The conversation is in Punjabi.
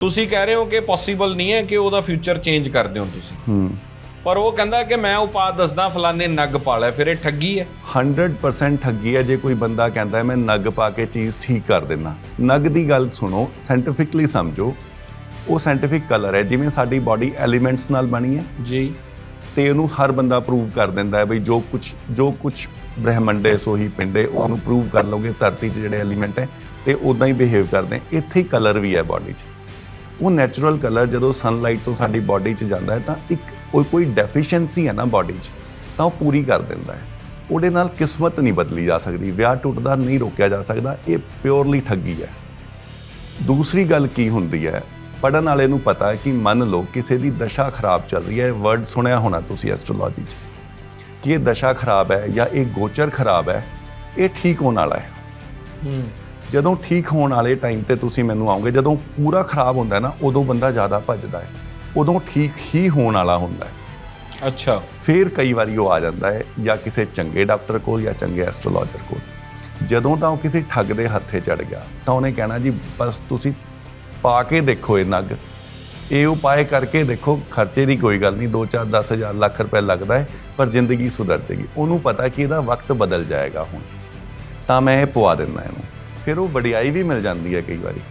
ਤੁਸੀਂ ਕਹਿ ਰਹੇ ਹੋ ਕਿ ਪੋਸੀਬਲ ਨਹੀਂ ਹੈ ਕਿ ਉਹਦਾ ਫਿਊਚਰ ਚੇਂਜ ਕਰ ਦਿਓ ਤੁਸੀਂ। ਹੂੰ। ਪਰ ਉਹ ਕਹਿੰਦਾ ਕਿ ਮੈਂ ਉਪਾਅ ਦੱਸਦਾ ਫਲਾਣੇ ਨਗ ਪਾਲਿਆ ਫਿਰ ਇਹ ਠੱਗੀ ਹੈ। 100% ਠੱਗੀ ਹੈ ਜੇ ਕੋਈ ਬੰਦਾ ਕਹਿੰਦਾ ਮੈਂ ਨਗ ਪਾ ਕੇ ਚੀਜ਼ ਠੀਕ ਕਰ ਦਿੰਦਾ। ਨਗ ਦੀ ਗੱਲ ਸੁਣੋ ਸਾਇੰਟੀਫਿਕਲੀ ਸਮਝੋ ਉਹ ਸਾਇੰਟੀਫਿਕ ਕਲਰ ਹੈ ਜਿਵੇਂ ਸਾਡੀ ਬਾਡੀ ਐਲੀਮੈਂਟਸ ਨਾਲ ਬਣੀ ਹੈ। ਜੀ। ਤੇ ਉਹਨੂੰ ਹਰ ਬੰਦਾ ਪ੍ਰੂਵ ਕਰ ਦਿੰਦਾ ਹੈ ਬਈ ਜੋ ਕੁਝ ਜੋ ਕੁਝ ਬ੍ਰਹਿਮੰਡੇ ਸੋਹੀ ਪਿੰਡੇ ਉਹਨੂੰ ਪ੍ਰੂਵ ਕਰ ਲਓਗੇ ਧਰਤੀ 'ਚ ਜਿਹੜੇ ਐਲੀਮੈਂਟ ਹੈ ਤੇ ਉਦਾਂ ਹੀ ਬਿਹੇਵ ਕਰਦੇ। ਇੱਥੇ ਹੀ ਕਲਰ ਵੀ ਹੈ ਬਾਡੀ 'ਚ। ਉਹ ਨੈਚੁਰਲ ਕਲਰ ਜਦੋਂ ਸਨਲਾਈਟ ਤੋਂ ਸਾਡੀ ਬਾਡੀ 'ਚ ਜਾਂਦਾ ਹੈ ਤਾਂ ਇੱਕ ਕੋਈ ਕੋਈ ਡੈਫੀਸ਼ੀਐਂਸੀ ਹੈ ਨਾ ਬਾਡੀ 'ਚ, ਤਾਂ ਉਹ ਪੂਰੀ ਕਰ ਦਿੰਦਾ ਹੈ। ਉਹਦੇ ਨਾਲ ਕਿਸਮਤ ਨਹੀਂ ਬਦਲੀ ਜਾ ਸਕਦੀ, ਵਿਆਹ ਟੁੱਟਦਾ ਨਹੀਂ ਰੋਕਿਆ ਜਾ ਸਕਦਾ, ਇਹ ਪਿਓਰਲੀ ਠੱਗੀ ਹੈ। ਦੂਸਰੀ ਗੱਲ ਕੀ ਹੁੰਦੀ ਹੈ? ਪੜਨ ਵਾਲੇ ਨੂੰ ਪਤਾ ਹੈ ਕਿ ਮੰਨ ਲਓ ਕਿਸੇ ਦੀ ਦਸ਼ਾ ਖਰਾਬ ਚੱਲ ਰਹੀ ਹੈ ਵਰਡ ਸੁਣਿਆ ਹੋਣਾ ਤੁਸੀਂ ਐਸਟ੍ਰੋਲੋਜੀ 'ਚ, ਕਿ ਇਹ ਦਸ਼ਾ ਖਰਾਬ ਹੈ ਜਾਂ ਇਹ ਗੋਚਰ ਖਰਾਬ ਹੈ, ਇਹ ਠੀਕ ਹੋਣ ਵਾਲਾ ਹੈ। ਜਦੋਂ ਠੀਕ ਹੋਣ ਵਾਲੇ ਟਾਈਮ ਤੇ ਤੁਸੀਂ ਮੈਨੂੰ ਆਓਗੇ ਜਦੋਂ ਪੂਰਾ ਖਰਾਬ ਹੁੰਦਾ ਨਾ ਉਦੋਂ ਬੰਦਾ ਜ਼ਿਆਦਾ ਭੱਜਦਾ ਹੈ। ਉਦੋਂ ਠੀਕ ਹੀ ਹੋਣ ਵਾਲਾ ਹੁੰਦਾ ਹੈ। ਅੱਛਾ। ਫਿਰ ਕਈ ਵਾਰੀ ਉਹ ਆ ਜਾਂਦਾ ਹੈ ਜਾਂ ਕਿਸੇ ਚੰਗੇ ਡਾਕਟਰ ਕੋਲ ਜਾਂ ਚੰਗੇ ਐਸਟ੍ਰੋਲੋਜਰ ਕੋਲ। ਜਦੋਂ ਤਾਂ ਉਹ ਕਿਸੇ ਠੱਗ ਦੇ ਹੱਥੇ ਚੜ ਗਿਆ ਤਾਂ ਉਹਨੇ ਕਹਿਣਾ ਜੀ ਬਸ ਤੁਸੀਂ ਪਾ ਕੇ ਦੇਖੋ ਇਹ ਨਗ। ਇਹ ਉਪਾਏ ਕਰਕੇ ਦੇਖੋ ਖਰਚੇ ਦੀ ਕੋਈ ਗੱਲ ਨਹੀਂ 2-4 10000 ਲੱਖ ਰੁਪਏ ਲੱਗਦਾ ਹੈ ਪਰ ਜ਼ਿੰਦਗੀ ਸੁਧਰ ਜਾਏਗੀ ਉਹਨੂੰ ਪਤਾ ਕਿ ਇਹਦਾ ਵਕਤ ਬਦਲ ਜਾਏਗਾ ਹੁਣ। ਤਾਂ ਮੈਂ ਇਹ ਪਵਾ ਦਿੰਦਾ ਇਹਨੂੰ। ਫਿਰ ਉਹ ਵਡਿਆਈ ਵੀ ਮਿਲ ਜਾਂਦੀ ਹੈ ਕਈ ਵਾਰੀ।